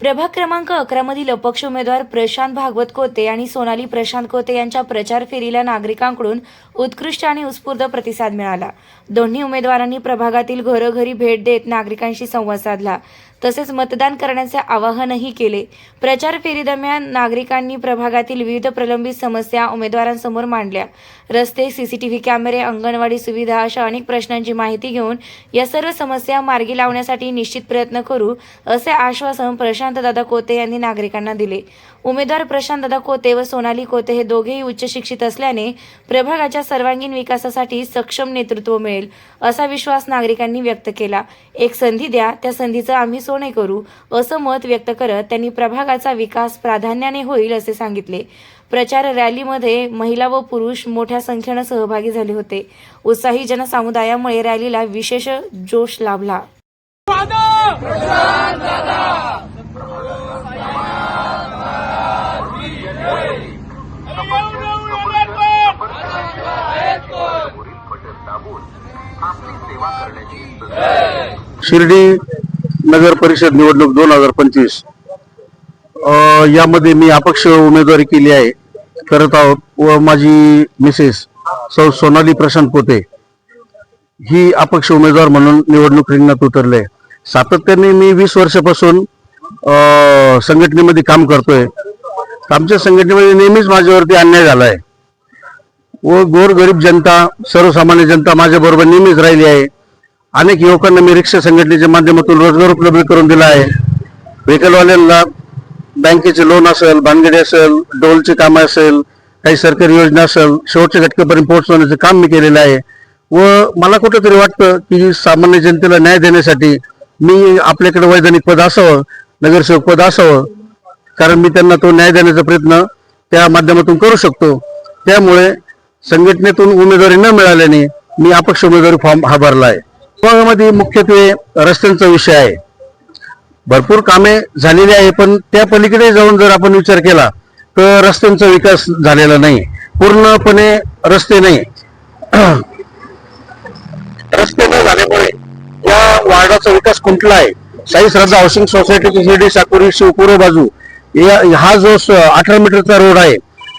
प्रभाग क्रमांक अकरा मधील अपक्ष उमेदवार प्रशांत भागवत कोते आणि सोनाली प्रशांत कोते यांच्या प्रचार फेरीला नागरिकांकडून उत्कृष्ट आणि उत्स्फूर्त प्रतिसाद मिळाला. दोन्ही उमेदवारांनी प्रभागातील घरोघरी भेट देत नागरिकांशी संवाद साधला. तसेच मतदान करण्याचे आवाहनही केले. प्रचार फेरीदरम्यान नागरिकांनी प्रभागातील विविध प्रलंबित समस्या उमेदवारांसमोर मांडल्या. रस्ते सीसीटीव्ही कॅमेरे अंगणवाडी सुविधा अशा अनेक प्रश्नांची माहिती घेऊन या सर्व समस्या मार्गी लावण्यासाठी निश्चित प्रयत्न करू असे आश्वासन प्रशांतदादा कोते यांनी नागरिकांना दिले. उमेदवार प्रशांत दादा कोते व सोनाली कोते हे दोघेही उच्च शिक्षित असल्याने प्रभागाच्या सर्वांगीण विकासासाठी सक्षम नेतृत्व मिळेल असा विश्वास नागरिकांनी व्यक्त केला. एक संधी द्या त्या संधीचं आम्ही सोने करू असं मत व्यक्त करत त्यांनी प्रभागाचा विकास प्राधान्याने होईल असे सांगितले. प्रचार रॅलीमध्ये महिला व पुरुष मोठ्या संख्येनं सहभागी झाले होते. उत्साही जनसमुदायामुळे रॅलीला विशेष जोश लाभला. शिर्डी नगर परिषद निवडणूक दोन हजार पंचवीस. यामध्ये मी अपक्ष उमेदवारी केली आहे. करत आहोत. व माझी मिसेस सौ सोनाली प्रशांत पोते. ही अपक्ष उमेदवार म्हणून निवडणूक रिंगणात उतरले. सातत्याने मी वीस वर्षापासून संघटनेमध्ये काम करतोय. आमच्या संघटनेमध्ये नेहमीच माझ्यावरती अन्याय झालाय. व गोरगरीब जनता सर्वसामान्य जनता माझ्या बरोबर नेहमीच राहिली आहे. अनेक युवकांना मी रिक्षा संघटनेच्या माध्यमातून रोजगार उपलब्ध करून दिला आहे. व्हेकलवाल्यांना बँकेचे लोन असेल भानगडी असेल डोलचे काम असेल काही सरकारी योजना असेल शेवटच्या घटकापर्यंत पोहोचवण्याचं काम मी केलेलं आहे. व मला कुठंतरी वाटतं की सामान्य जनतेला न्याय देण्यासाठी मी आपल्याकडे वैधानिक पद असावं नगरसेवक पद असावं कारण मी त्यांना तो न्याय देण्याचा प्रयत्न त्या माध्यमातून करू शकतो. त्यामुळे संघटनेतून उमेदवारी न मिळाल्याने मी अपक्ष उमेदवारी फॉर्म हा भरला आहे. विभागामध्ये मुख्यत्वे रस्त्यांचा विषय आहे. भरपूर कामे झालेली आहे पण त्या पलीकडे जाऊन जर आपण विचार केला तर रस्त्यांचा विकास झालेला नाही. पूर्णपणे रस्ते नाही. रस्ते न झाल्यामुळे या वार्डाचा विकास कुठला आहे? साई श्रद्धा हाऊसिंग सोसायटी शिर्डी साकुरी शिवपूर्व बाजू या हा जो अठरा मीटरचा रोड आहे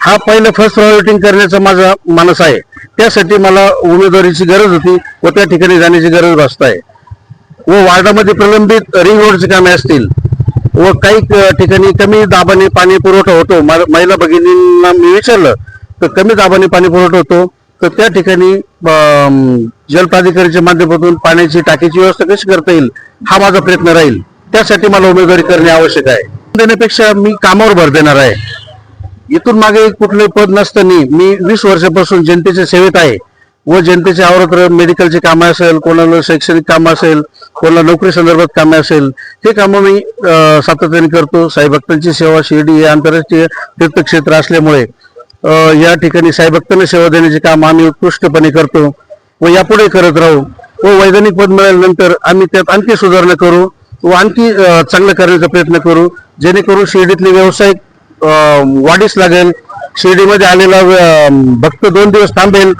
हा पहिलं फर्स्ट प्रायोरिटिंग करण्याचा माझा मानस आहे. त्यासाठी मला उमेदवारीची गरज होती व त्या ठिकाणी जाण्याची गरज भासत आहे व वार्डामध्ये प्रलंबित रिंग रोडचे कामे असतील व काही ठिकाणी कमी दाबाने पाणी पुरवठा होतो. महिला भगिनींना मी विचारलं तर कमी दाबाने पाणी पुरवठा होतो तर त्या ठिकाणी जलप्राधिकारीच्या माध्यमातून पाण्याची टाकीची व्यवस्था कशी करता येईल हा माझा प्रयत्न राहील. त्यासाठी मला उमेदवारी करणे आवश्यक आहे. देण्यापेक्षा मी कामावर भर देणार आहे. इथून मागे कुठलंही पद नसताना मी वीस वर्षापासून जनतेच्या सेवेत आहे. व जनतेच्या आवरत मेडिकलची कामं असेल कोणाला शैक्षणिक कामं असेल कोणाला नोकरी संदर्भात कामे असेल हे कामं मी सातत्याने करतो. साईभक्तांची सेवा शिर्डी हे आंतरराष्ट्रीय तीर्थक्षेत्र असल्यामुळे या ठिकाणी साईभक्तांना सेवा देण्याचे काम आम्ही उत्कृष्टपणे करतो व यापुढे करत राहू. व वैधानिक पद मिळाल्यानंतर आम्ही त्यात आणखी सुधारणा करू व आणखी चांगलं करण्याचा प्रयत्न करू. जेणेकरून शिर्डीतले व्यावसायिक वाढीस लागेल. शिर्डीमध्ये आलेला भक्त दोन दिवस थांबेल.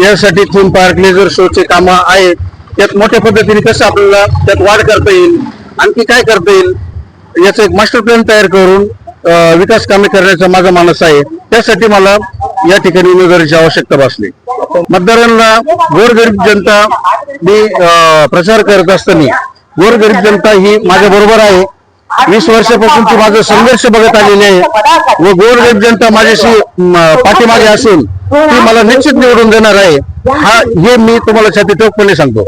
यासाठी थीम पार्क लेझर शोचे काम आहेत. त्यात मोठ्या पद्धतीने कसं आपल्याला त्यात वाढ करता येईल आणखी काय करता येईल याचं एक मास्टर प्लॅन तयार करून विकास कामे करण्याचा माझा मानस आहे. त्यासाठी मला या ठिकाणी उमेदवारीची आवश्यकता भासली. मतदारांना गोरगरीब जनता मी अं, प्रचार करत असताना गोरगरीब जनता ही माझ्या बरोबर आहे. वीस वर्षापासून ती माझा संघर्ष बघत आलेली आहे. व गोरगरीब जनता माझ्याशी पाठीमागे असून ती मला निश्चित निवडून देणार आहे. हा हे मी तुम्हाला छाती ठोकपणे सांगतो.